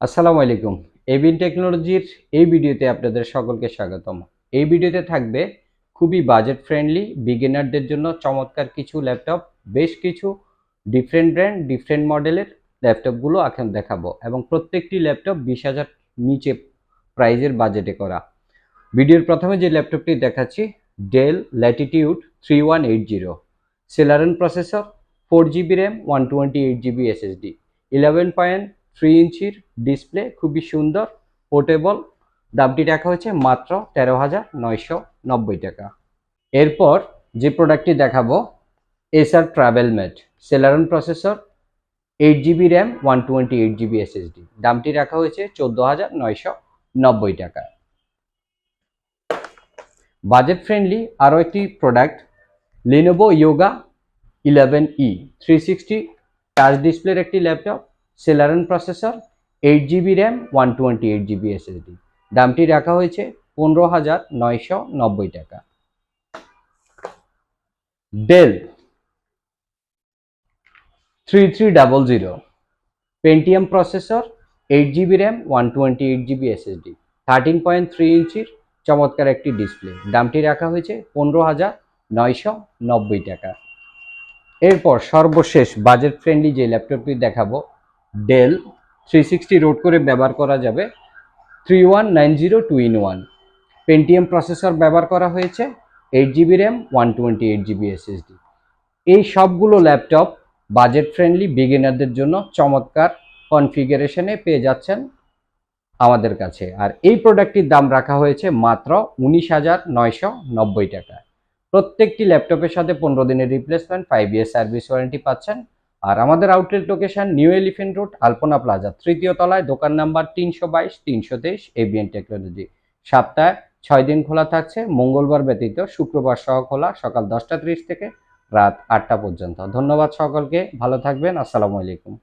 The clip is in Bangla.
আসসালামু আলাইকুম। এবিন টেকনোলজির এই ভিডিওতে আপনাদের সকলকে স্বাগতম। এই ভিডিওতে থাকবে খুবই বাজেট ফ্রেন্ডলি বিগিনারদের জন্য চমৎকার কিছু ল্যাপটপ বেশ কিছু ডিফারেন্ট ব্র্যান্ড ডিফারেন্ট মডেলের ল্যাপটপগুলো এখন দেখাবো এবং প্রত্যেকটি ল্যাপটপ বিশ হাজার নিচে প্রাইজের বাজেটে করা। ভিডিওর প্রথমে যে ল্যাপটপটি দেখাচ্ছি Dell Latitude three one eight zero Celeron processor four GB RAM one twenty eight GB SSD eleven point three ইঞ্চির ডিসপ্লে খুবই সুন্দর পোর্টেবল দামটি রাখা হয়েছে মাত্র তেরো হাজার নয়শো নব্বই টাকা। এরপর যে প্রোডাক্টটি দেখাবো SR travel mate Celeron processor eight GB RAM one twenty eight GB SSD দামটি রাখা হয়েছে চোদ্দ হাজার নয়শো নব্বই টাকা। বাজেট ফ্রেন্ডলি আরও একটি product Lenovo Yoga eleven E three sixty touch ডিসপ্লের একটি laptop Celeron processor eight GB RAM one twenty eight GB SSD দামটি রাখা হয়েছে পনেরো হাজার নয়শো নব্বই টাকা। Dell three three double zero Pentium processor eight GB RAM one twenty eight GB SSD thirteen point three ইঞ্চির চমৎকার একটি ডিসপ্লে দামটি রাখা হয়েছে পনেরো হাজার নয়শো নব্বই টাকা। এরপর সর্বশেষ বাজেট ফ্রেন্ডলি যে ল্যাপটপটি দেখাবো ডেল থ্রি সিক্সটি রোড করে ব্যবহার করা যাবে। Three one nine zero two in one. Pentium processor ব্যবহার করা হয়েছে eight GB RAM one twenty eight GB SSD এই সবগুলো ল্যাপটপ বাজেট ফ্রেন্ডলি বিগিনারদের জন্য চমৎকার কনফিগারেশনে পেয়ে যাচ্ছেন আমাদের কাছে। আর এই প্রোডাক্টটির দাম রাখা হয়েছে মাত্র উনিশ হাজার নয়শো নব্বই টাকা প্রত্যেকটি ল্যাপটপের সাথে পনেরো দিনের replacement five year service warranty পাচ্ছেন। আর আমাদের outlet location new elephant road Alpana plaza তৃতীয় তলায়, দোকান নাম্বার তিনশো বাইশ, তিনশো তেইশ এভিএন টেকনোলজি সাতটায় ছয় দিন খোলা থাকছে, মঙ্গলবার ব্যতীত শুক্রবার সহ খোলা, সকাল দশটা ত্রিশ থেকে রাত আটটা পর্যন্ত। ধন্যবাদ সকলকে, ভালো থাকবেন, আসসালামু আলাইকুম।